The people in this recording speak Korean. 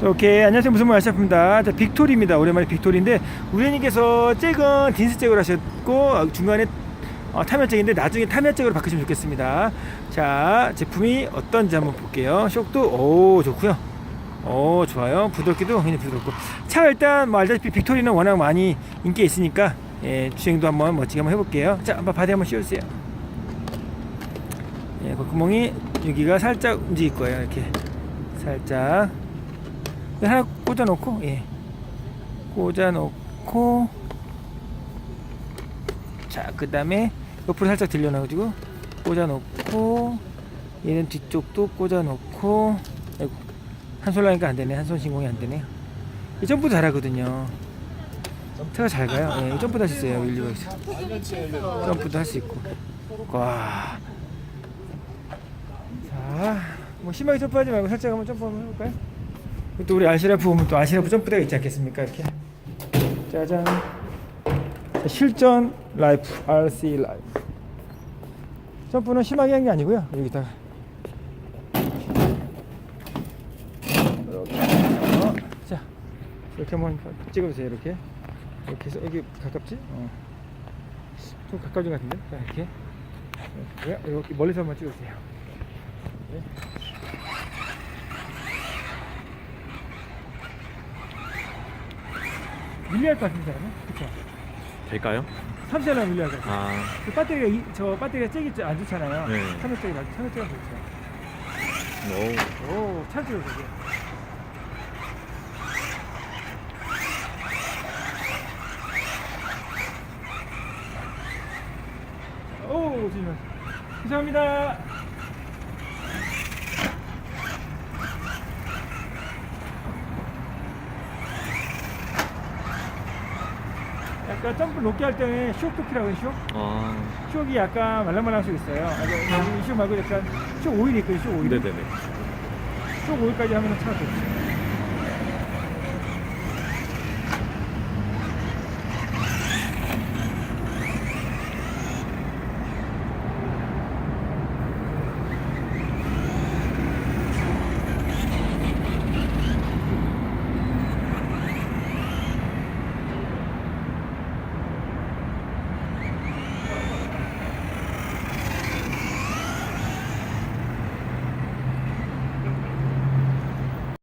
오케이. 안녕하세요. 무슨 말 아시아입니다? 자 빅토리입니다. 오랜만에 빅토리인데 우연님께서 잭은 딘스 잭으로 하셨고 어, 중간에 어, 타면잭인데 나중에 타면잭으로 바꾸시면 좋겠습니다. 자 제품이 어떤지 한번 볼게요. 쇽도 오 좋고요. 오 좋아요. 부드럽기도 굉장히 부드럽고. 차가 일단 뭐 알다시피 빅토리는 워낙 많이 인기 있으니까 예, 주행도 한번 멋지게 한번 해볼게요. 자 한번 바디 한번 씌워주세요. 예, 그 구멍이 여기가 살짝 움직일 거예요. 이렇게 살짝. 네, 하나 꽂아 놓고 예. 꽂아 놓고. 자 그 다음에 옆으로 살짝 들려 놔가지고 꽂아 놓고 얘는 뒤쪽도 꽂아 놓고. 아이고 한손 하니까 안 되네. 한 손 신공이 안 되네요 이 점프 잘하거든요. 차가 잘 가요. 예, 이 점프도 할 수 있어요. 윌리버에서 점프도 할 수 있고. 와. 자, 뭐 심하게 점프하지 말고 살짝 한번 점프 한번 해볼까요? 또 우리 아시라프 보면 또 아시라프 점프대가 있지 않겠습니까? 이렇게 짜잔 자, 실전 라이프 RC 라이프 점프는 심하게 한 게 아니고요 여기다가 이렇게 해서 자 이렇게 한번 찍어보세요 이렇게 이렇게 해서 여기 가깝지? 어. 좀 가까워진 것 같은데? 자 이렇게 이렇게, 이렇게 멀리서 한번 찍어주세요 네. 밀리할 것 같은데 사람은? 그쵸? 될까요? 3시간 밀리할 것 같아요 아, 그 배터리가 이, 저 배터리가 잭이 좀안 좋잖아요 네. 300잭이 나 300잭이 좋죠 오. 오 찰지요 되게 오 조심해 감사합니다 약간 점프 높게 할 때는 쇼크 키라고 해요 쇼 아, 쇼이 약간 말랑말랑할 수 있어요. 아니, 여기 쇼 말고 약간 쇼 오일이 있거든요 쇼 오일. 네네네. 쇼 오일까지 하면 차가 좋죠